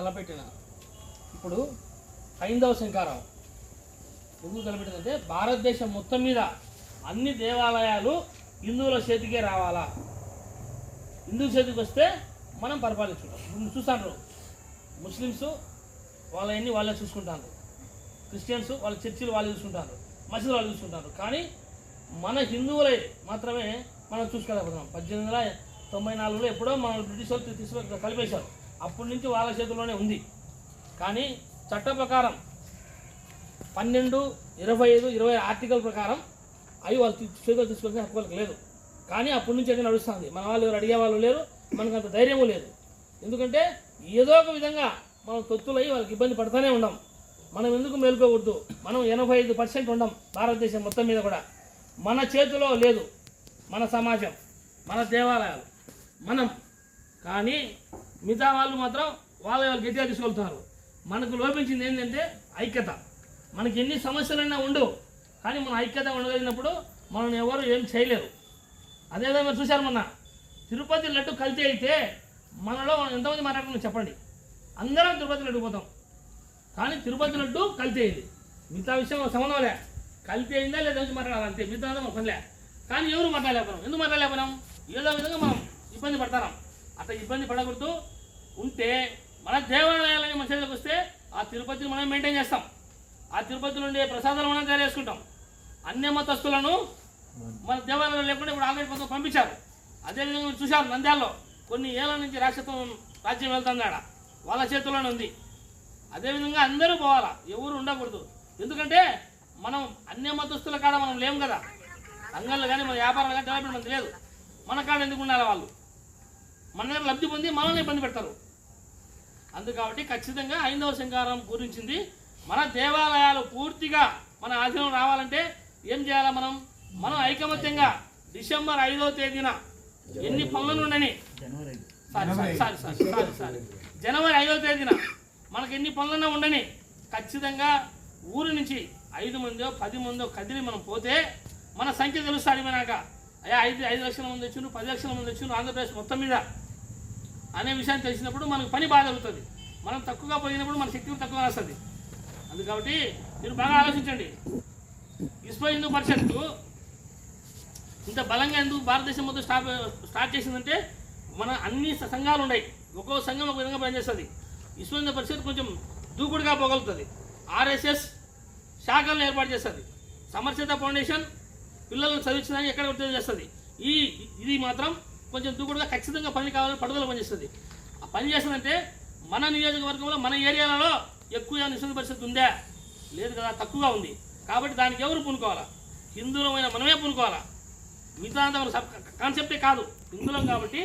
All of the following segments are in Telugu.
తలపెట్టిన. ఇప్పుడు హైందవ శంకారం ఎందుకు తలపెట్టిందంటే భారతదేశం మొత్తం మీద అన్ని దేవాలయాలు హిందువుల చేతికే రావాలా? హిందూ చేతికి వస్తే మనం పరిపాలించుకుంటాం. ఇప్పుడు చూస్తాను ముస్లిమ్స్ వాళ్ళని వాళ్ళే చూసుకుంటారు క్రిస్టియన్స్ వాళ్ళ చర్చిలు వాళ్ళు చూసుకుంటారు మసీదులు వాళ్ళు చూసుకుంటారు కానీ మన హిందువులే మాత్రమే మనం చూసుకోలేకపోతున్నాం పద్దెనిమిది వందల తొంభై నాలుగులో ఎప్పుడో మన బ్రిటిష్ వాళ్ళు తీసుకు కలిపేశారు. అప్పటి నుంచి వాళ్ళ చేతుల్లోనే ఉంది. కానీ చట్ట ప్రకారం పన్నెండు ఇరవై ఐదు ఇరవై ఆర్టికల్ ప్రకారం అవి వాళ్ళు తీ- చేతులు తీసుకొచ్చే హక్కు వాళ్ళకి లేదు. కానీ అప్పటి నుంచి అయితే నడుస్తుంది. మన వాళ్ళు ఎవరు అడిగే వాళ్ళు లేరు మనకు అంత ధైర్యము లేదు. ఎందుకంటే ఏదో ఒక విధంగా మనం తొత్తులై వాళ్ళకి ఇబ్బంది పడుతూనే ఉన్నాం మనం ఎందుకు మేల్కోకూడదు? మనం ఎనభై ఐదు పర్సెంట్ ఉండం భారతదేశం మొత్తం మీద కూడా. మన చేతిలో లేదు మన సమాజం మన దేవాలయాలు మనం. కానీ మిగతా వాళ్ళు మాత్రం వాళ్ళ వాళ్ళు గట్టిగా తీసుకెళ్తున్నారు మనకు లోపించింది ఏంటంటే ఐక్యత. మనకి ఎన్ని సమస్యలైనా ఉండవు. కానీ మన ఐక్యత ఉండగలిగినప్పుడు మనం ఎవరు ఏం చేయలేరు. అదేవిధంగా మీరు చూశారు మొన్న. తిరుపతి లడ్డు కలితే అయితే మనలో ఎంతమంది మాట్లాడుకున్నాం చెప్పండి. అందరం తిరుపతి లడ్డు పోతాం. కానీ తిరుపతి లడ్డు కలితే అయింది. మిగతా విషయం సంబంధం లే. కల్తీ అయిందా లేదా నుంచి మిగతా అంతా పనిలే. కానీ ఎవరు మాట్లాడలేకపోయినాం? ఎందుకు మాట్లాడలేకపోయినాం? ఏదో విధంగా మనం ఇబ్బంది పడతాం. అట్లా ఇబ్బంది పడకూడదు. ఉంటే మన దేవాలయాలని మన చేతిలోకి వస్తే ఆ తిరుపతిని మనం మెయింటైన్ చేస్తాం. ఆ తిరుపతిలో ఉండే ప్రసాదాలు మనం తయారు చేసుకుంటాం. అన్య మన దేవాలయాలు లేకుండా ఇప్పుడు ఆల్రెడీ కొంత పంపించారు. అదేవిధంగా చూశారు నంద్యాలలో కొన్ని ఏళ్ళ నుంచి రాష్ట్రం రాజ్యం వెళ్తుందాడ ఆడ. వాళ్ళ చేతుల్లోనే ఉంది. అదేవిధంగా అందరూ పోవాలా? ఎవరు ఉండకూడదు. ఎందుకంటే మనం అన్య మతస్థుల కాడ మనం లేము కదా. అంగళ్ళు కానీ మన వ్యాపారాలు కానీ డెవలప్మెంట్ మనకు లేదు. మన కాడ ఎందుకు ఉండాలి వాళ్ళు? మన దగ్గర లబ్ధి పొంది మనల్ని ఇబ్బంది పెడతారు. అందు కాబట్టి ఖచ్చితంగా ఐదవ శంకారం గురించింది. మన దేవాలయాలు పూర్తిగా మన ఆధీనం రావాలంటే ఏం చేయాలి మనం? మనం ఐకమత్యంగా డిసెంబర్ ఐదవ తేదీన ఎన్ని పనులు ఉండని sorry sorry sorry sorry sorry sorry జనవరి ఐదవ తేదీన మనకి ఎన్ని పనులన్నా ఉండని ఖచ్చితంగా ఊరు నుంచి ఐదు మందో పది మందో కదిలి మనం పోతే మన సంఖ్య తెలుస్తుంది అడిగినాక అయ్యా ఐదు ఐదు లక్షల మంది వచ్చిండ్రు పది లక్షల మంది వచ్చిండ్రు ఆంధ్రప్రదేశ్ మొత్తం మీద అనే విషయాన్ని తెలిసినప్పుడు మనకు పని బాగా జరుగుతుంది. మనం తక్కువగా పోయినప్పుడు మన శక్తి తక్కువ వస్తుంది. అందు కాబట్టి మీరు బాగా ఆలోచించండి. విశ్వ హిందూ పరిషత్ ఇంత బలంగా ఎందుకు భారతదేశం మొత్తం స్టార్ట్ స్టార్ట్ చేసిందంటే మన అన్ని సంఘాలు ఉన్నాయి. ఒక్కో సంఘం ఒక విధంగా పనిచేస్తుంది. విశ్వ హిందూ పరిషత్ కొంచెం దూకుడుగా పోగలుగుతుంది. ఆర్ఎస్ఎస్ శాఖలను ఏర్పాటు చేస్తుంది. సమర్చిత ఫౌండేషన్ పిల్లలను చదివించడానికి ఎక్కడ ఉద్యోగం చేస్తుంది. ఈ ఇది మాత్రం కొంచెం దూకుడుగా ఖచ్చితంగా పని కావాలని పట్టుదల పనిచేస్తుంది. ఆ పని చేస్తుందంటే మన నియోజకవర్గంలో మన ఏరియాలలో ఎక్కువ నిశ్చిత పరిస్థితి ఉందా? లేదు కదా తక్కువగా ఉంది. కాబట్టి దానికి ఎవరు పూనుకోవాలా? హిందువులమైన మనమే పూనుకోవాలా? మిగతా అంతా కాన్సెప్టే కాదు. హిందువులం కాబట్టి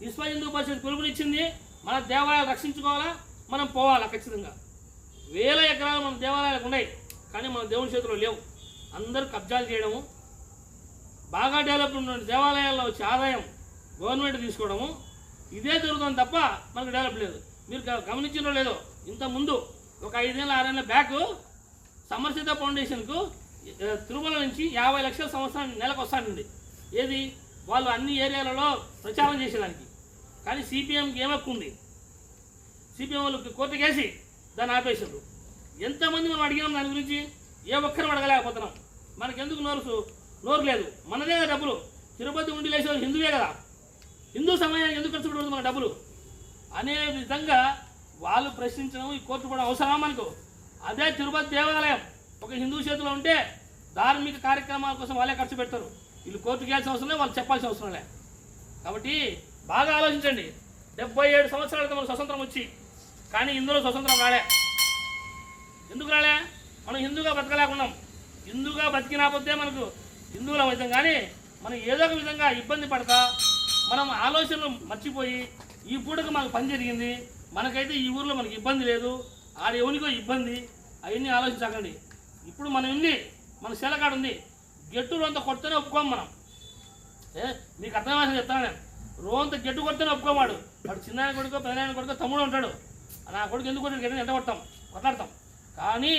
విశ్వ హిందూ పరిషత్ పిలుపునిచ్చింది? మన దేవాలయాలు రక్షించుకోవాలా? మనం పోవాలా ఖచ్చితంగా. వేల ఎకరాలు మన దేవాలయాలకు ఉన్నాయి కానీ మన దేవుని చేతిలో లేవు. అందరూ కబ్జాలు చేయడము బాగా డెవలప్ ఉన్న దేవాలయాల్లో వచ్చే ఆదాయం గవర్నమెంట్ తీసుకోవడము. ఇదే జరుగుతుంది తప్ప మనకు డెవలప్ లేదు. మీరు గమనించడం లేదో ఇంత ముందు ఒక ఐదేళ్ళ ఆరేళ్ళ బ్యాక్ సమర్సిత ఫౌండేషన్కు తిరుమల నుంచి యాభై లక్షల సంవత్సరం నెలకు వస్తానండి. ఏది? వాళ్ళు అన్ని ఏరియాలలో ప్రచారం చేసేదానికి. కానీ సిపిఎంకి ఏం హక్కు ఉంది సిపిఎం వాళ్ళు కోర్టుకేసి దాన్ని ఆపేసారు ఎంతమంది మనం అడిగినాం దాని గురించి? ఏ ఒక్కరం అడగలేకపోతున్నాం. మనకెందుకు నోరు నోరు లేదు. మనదే కదా డబ్బులు. తిరుపతి ఉండి లేచేవాళ్ళు హిందువే కదా. హిందూ సమాజానికి ఎందుకు ఖర్చు పెట్టకూడదు మన డబ్బులు? అనే విధంగా వాళ్ళు ప్రశ్నించడం ఈ కోర్టు కూడా అవసరమా మనకు? అదే తిరుపతి దేవాలయం. ఒక హిందూ చేతిలో ఉంటే ధార్మిక కార్యక్రమాల కోసం వాళ్ళే ఖర్చు పెడతారు. వీళ్ళు కోర్టుకి వెళ్ళాల్సిన అవసరం లేదు వాళ్ళు చెప్పాల్సిన అవసరం లే కాబట్టి బాగా ఆలోచించండి. డెబ్బై ఏడు సంవత్సరాల క్రితం మనకు స్వతంత్రం వచ్చి కానీ ఇందులో స్వతంత్రం రాలే. ఎందుకు రాలే? మనం హిందూగా బతకలేకున్నాం హిందూగా బతికినాపోతే మనకు హిందువులం అవుతాం కానీ మనం ఏదో ఒక విధంగా ఇబ్బంది పడతా మనం ఆలోచనలు మర్చిపోయి ఈ పూటకు మనకు పని జరిగింది మనకైతే ఈ ఊర్లో మనకి ఇబ్బంది లేదు ఆడ ఎవరికో ఇబ్బంది అవన్నీ ఆలోచించకండి. ఇప్పుడు మనం ఉంది మన శీలకాడ ఉంది గెట్టు రోంత కొడితేనే ఒప్పుకోం మనం. ఏ మీకు అర్థమైన చెప్తాను నేను. రోంత గెట్టు కొడితేనే ఒప్పుకోమాడు. వాడు చిన్నాయన కొడుకో పెద్ద కొడుకో తమ్ముడు ఉంటాడు. నా కొడుకు ఎందుకు కొడుకు ఎంత కొడతాం కొట్లాడతాం. కానీ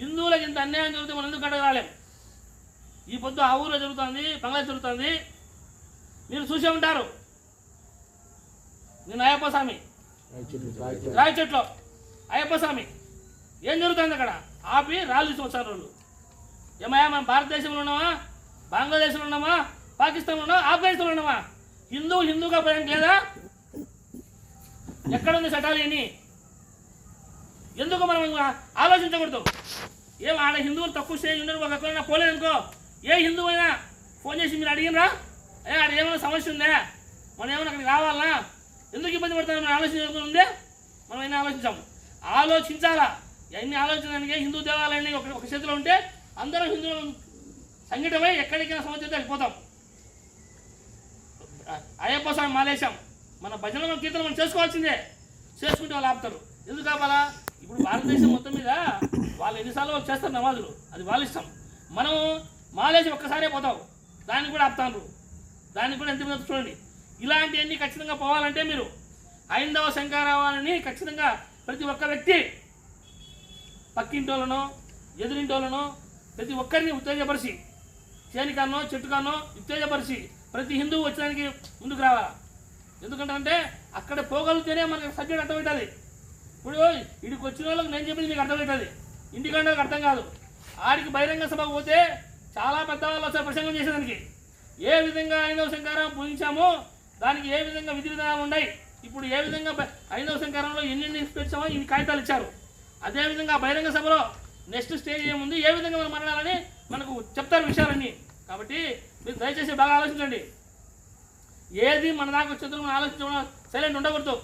హిందువులకు ఇంత అన్యాయం జరిగితే మనం ఎందుకు అడగరాలేం ఈ పొద్దు ఆ ఊరిలో జరుగుతుంది బంగ్లాదేశ్ జరుగుతుంది మీరు చూసే ఉంటారు. నేను అయ్యప్ప స్వామి. రాయి చెట్లు. అయ్యప్ప స్వామి. ఏం జరుగుతుంది అక్కడ? ఆపి రాళ్ళు తీసుకొచ్చారు వాళ్ళు ఏమయ్యా మనం భారతదేశంలో ఉన్నామా? బంగ్లాదేశ్లో ఉన్నామా? పాకిస్తాన్లో ఉన్నామా? ఆఫ్ఘనిస్తాన్లో ఉన్నామా? హిందూ హిందూగా పోయాం లేదా? ఎక్కడుంది ఉంది ఎందుకు మనం ఆలోచించకూడదు? ఏం ఆడ హిందువులు తక్కువ స్టేజ్ ఉన్నారు ఒక ఎక్కడైనా పోలేదనుకో ఏ హిందువు అయినా ఫోన్ చేసి మీరు అడిగినరా? ఏ అక్కడ ఏమైనా సమస్య ఉందా? మనం ఏమైనా అక్కడికి రావాలా? ఎందుకు ఇబ్బంది పడతాం మనం ఆలోచన ఉందే? మనం అయినా ఆలోచించాము? ఆలోచించాలా? ఎన్ని ఆలోచించడానికి హిందూ దేవాలయాన్ని ఒక ఒక చేతిలో ఉంటే అందరం హిందువులు సంఘటమై ఎక్కడికైనా సంవత్సరం వెళ్ళిపోతాం అయ్యప్ప స్వామి మాలేశాం. మన భజనలు కీర్తన మనం చేసుకోవాల్సిందే. చేసుకుంటే వాళ్ళు ఆపుతారు. ఎందుకు కావాలా ఇప్పుడు భారతదేశం మొత్తం మీద వాళ్ళు ఎన్నిసార్లు వాళ్ళు చేస్తారు నమాజులు. అది వాళ్ళ ఇష్టం. మనం మాలేసి ఒక్కసారే పోతాం. దాన్ని కూడా ఆపుతాను దాన్ని కూడా ఎంత మంది చూడండి. ఇలాంటివన్నీ ఖచ్చితంగా పోవాలంటే మీరు హైందవ శంకరావాలని ఖచ్చితంగా ప్రతి ఒక్క వ్యక్తి పక్కింటోళ్ళనో ఎదురింటోళ్ళనో ప్రతి ఒక్కరిని ఉత్తేజపరిచి చేనికన్నో చెట్టుకన్నో ఉత్తేజపరిచి ప్రతి హిందువు వచ్చడానికి ముందుకు రావాలి? ఎందుకంటే అక్కడ పోగలిగితేనే మనకి సబ్జెక్ట్ అర్థమవుతుంది. ఇప్పుడు ఇడికి వచ్చిన వాళ్ళకి నేను చెప్పింది మీకు అర్థమవుతుంది. ఇంటికంటే అర్థం కాదు. ఆడికి బహిరంగ సభకు పోతే చాలా పెద్దవాళ్ళు వచ్చారు ప్రసంగం చేసేదానికి. ఏ విధంగా ఐదవ శంకారం పూజించామో దానికి ఏ విధంగా విధి విధానాలు ఉన్నాయి? ఇప్పుడు ఏ విధంగా బ- ఐదవ శంకారంలో ఎన్ని పెట్టామో ఇన్ని కాగితాలు ఇచ్చారు. అదేవిధంగా బహిరంగ సభలో నెక్స్ట్ స్టేజ్ ఏముంది? ఏ విధంగా మనం మరణాలని మనకు చెప్తారు విషయాలన్నీ. కాబట్టి మీరు దయచేసి బాగా ఆలోచించండి. ఏది మన దాకా వచ్చేందుకు మనం ఆలోచించడం సైలెంట్ ఉండకూడదు.